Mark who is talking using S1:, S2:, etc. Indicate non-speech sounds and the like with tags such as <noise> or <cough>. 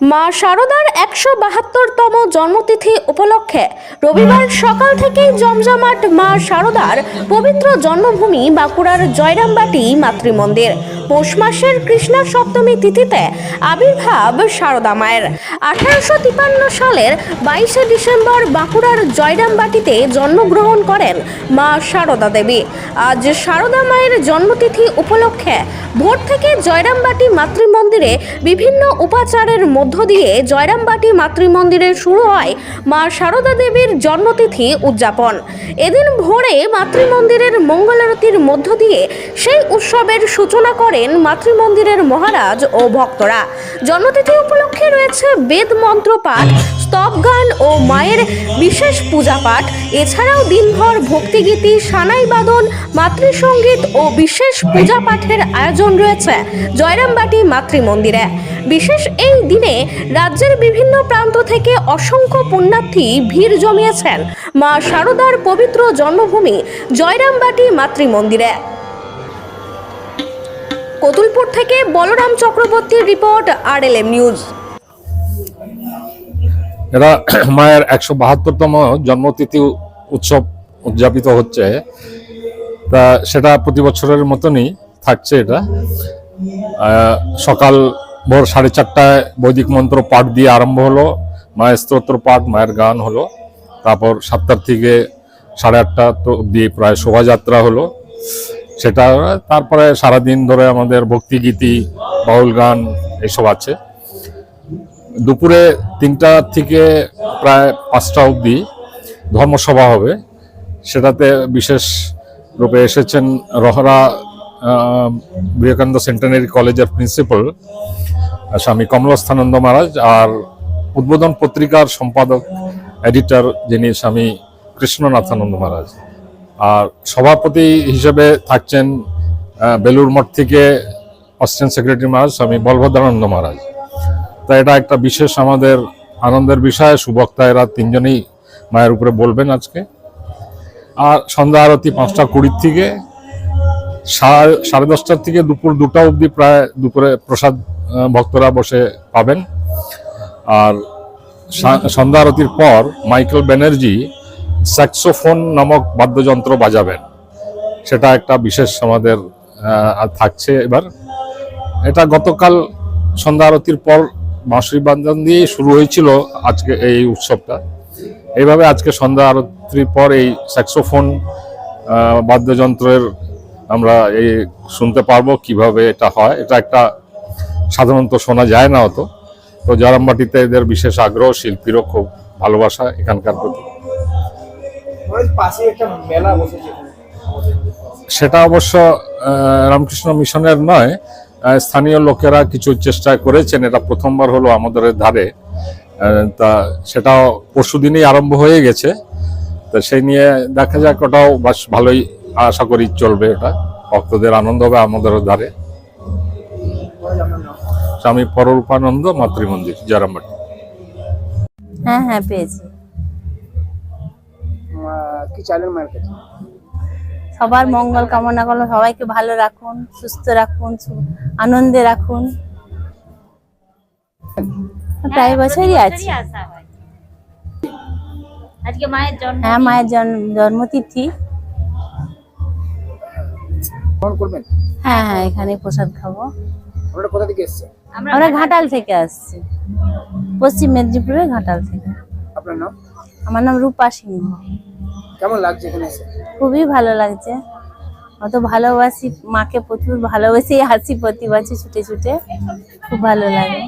S1: মা শারদার একশো বাহাত্তরতম জন্মতিথি উপলক্ষে রবিবার সকাল থেকেই জমজমাট মা শারদার পবিত্র জন্মভূমি বাঁকুড়ার জয়রামবাটি মাতৃমন্দির। পৌষ মাসের কৃষ্ণা সপ্তমী তিথিতে আবির্ভাব শারদা মায়ের। আঠারোশো তিপান্ন সালের বাইশে ডিসেম্বর বাঁকুড়ার জয়রামবাটিতে জন্মগ্রহণ করেন মা শারদা দেবী। আজ শারদা মায়ের জন্মতিথি উপলক্ষে ভোর থেকে জয়রামবাটি মাতৃমন্দিরে বিভিন্ন উপাচারের মধ্য দিয়ে জয়রামবাটি মাতৃমন্দিরে শুরু হয় মা শারদা দেবীর জন্মতিথি উদযাপন। এদিন ভোরে মাতৃমন্দিরের মঙ্গলারতির মধ্য দিয়ে সেই উৎসবের সূচনা করেন মাতৃমন্দিরের মহারাজ ও ভক্তরা। জন্মতিথি উপলক্ষে রয়েছে বেদ মন্ত্র পাঠ, স্তব গান ও মায়ের বিশেষ পূজা পাঠ। এছাড়াও দিনভর ভক্তিগীতি, সানাই বাদন মাতৃসঙ্গীত ও বিশেষ পূজা পাঠের আয়োজন রয়েছে জয়রামবাটি মাতৃমন্দিরে। বিশেষ এই দিনে রাজ্যের বিভিন্ন প্রান্ত থেকে অসংখ্য পুণ্যার্থী ভিড় জমিয়েছেন মা শারদার পবিত্র জন্মভূমি জয়রামবাটি মাতৃমন্দিরে। কতুলপুর থেকে বলরাম চক্রবর্তীর রিপোর্ট আরএলএম নিউজ।
S2: এরা <clears throat> মায়ের একশো বাহাত্তরতম জন্মতিথি উৎসব উদযাপিত হচ্ছে। তা সেটা প্রতি বছরের মতনই থাকছে এটা। সকাল ভোর সাড়ে চারটায় বৈদিক মন্ত্র পাঠ দিয়ে আরম্ভ হলো, মায়ের স্তোত্র পাঠ, মায়ের গান হলো। তারপর সাতটার থেকে সাড়ে আটটা তো অব্দি প্রায় শোভাযাত্রা হলো। সেটা, তারপরে সারাদিন ধরে আমাদের ভক্তিগীতি, বাউল গান এসব আছে। দুপুরে তিনটা থেকে প্রায় পাঁচটা অবধি ধর্মসভা হবে। সেটাতে বিশেষ রূপে এসেছেন রহরা বিবেকানন্দ সেন্টেনারি কলেজের প্রিন্সিপাল, স্বামী কমলস্থানন্দ মহারাজ আর উদ্বোধন পত্রিকার সম্পাদক, এডিটর যিনি স্বামী কৃষ্ণনাথানন্দ মহারাজ। আর সভাপতি হিসেবে থাকছেন বেলুর মঠ থেকে অসিস্ট্যান্ট সেক্রেটারি মহারাজ স্বামী বলভদ্রানন্দ মহারাজ। তা এটা একটা বিশেষ আমাদের আনন্দের বিষয়, সুবক্তা এরা তিনজনেই মায়ের উপরে বলবেন আজকে। আর সন্ধ্যা আরতি পাঁচটা কুড়ির থেকে, সাড়ে দশটার থেকে দুপুর দুটা অবধি প্রায় দুপুরে প্রসাদ ভক্তরা বসে পাবেন। আর সন্ধ্যা আরতির পর মাইকেল ব্যানার্জি স্যাক্সোফোন নামক বাদ্যযন্ত্র বাজাবেন। সেটা একটা বিশেষ আমাদের থাকছে এবার। এটা গতকাল সন্ধ্যা আরতির পর বাঁশরি বান্ধন দিয়ে শুরু হয়েছিল আজকে এই উৎসবটা। এইভাবে আজকে সন্ধ্যা আরতির পর এই স্যাক্সোফোন বাদ্যযন্ত্রের আমরা এই শুনতে পারব কীভাবে এটা হয়। এটা একটা সাধারণত শোনা যায় না অত। তো জরামবাটিতে এদের বিশেষ আগ্রহ, শিল্পীরও খুব ভালোবাসা এখানকার প্রতি।
S3: পাশে একটা মেলা বসেছে
S2: সেটা অবশ্য রামকৃষ্ণ মিশনের নয় স্থানীয় লোকেরা কিছু চেষ্টা করেছেন এটা প্রথমবার হলো আমাদের ধারে। তা সেটাও পরশু দিনেই আরম্ভ হয়ে গেছে। তা সেই নিয়ে দেখা যাক ওটাও বেশ ভালোই আশা করি চলবে এটা ভক্তদের আনন্দ হবে আমাদের ধারে। স্বামী পররূপানন্দ মাতৃমন্দির জারামবাটি।
S4: হ্যাঁ হ্যাঁ পেয়েছি।
S3: কি চাইলেন মায়ের কাছে?
S4: সবার মঙ্গল কামনা করল সবাইকে ভালো রাখুন সুস্থ রাখুন আনন্দে রাখুন। প্রায় বছরই আছি।
S5: আজকে মায়ের জন্ম
S4: হ্যাঁ মায়ের জন্ম- জন্মতিথি।
S3: করবেন?
S4: হ্যাঁ হ্যাঁ এখানে প্রসাদ খাব।
S3: আপনারা কোথা থেকে এসছেন
S4: আমরা ঘাটাল থেকে আসছি। পশ্চিম মেদিনীপুরের ঘাটাল থেকে।
S3: আপনার নাম?
S4: আমার নাম রূপা সিংহ।
S3: কেমন লাগছে এখানে এসে?
S4: খুবই ভালো লাগছে। অত ভালোবাসি মাকে প্রচুর ভালোবাসি, হাসি প্রতি ছুটে ছুটে। খুব ভালো লাগে।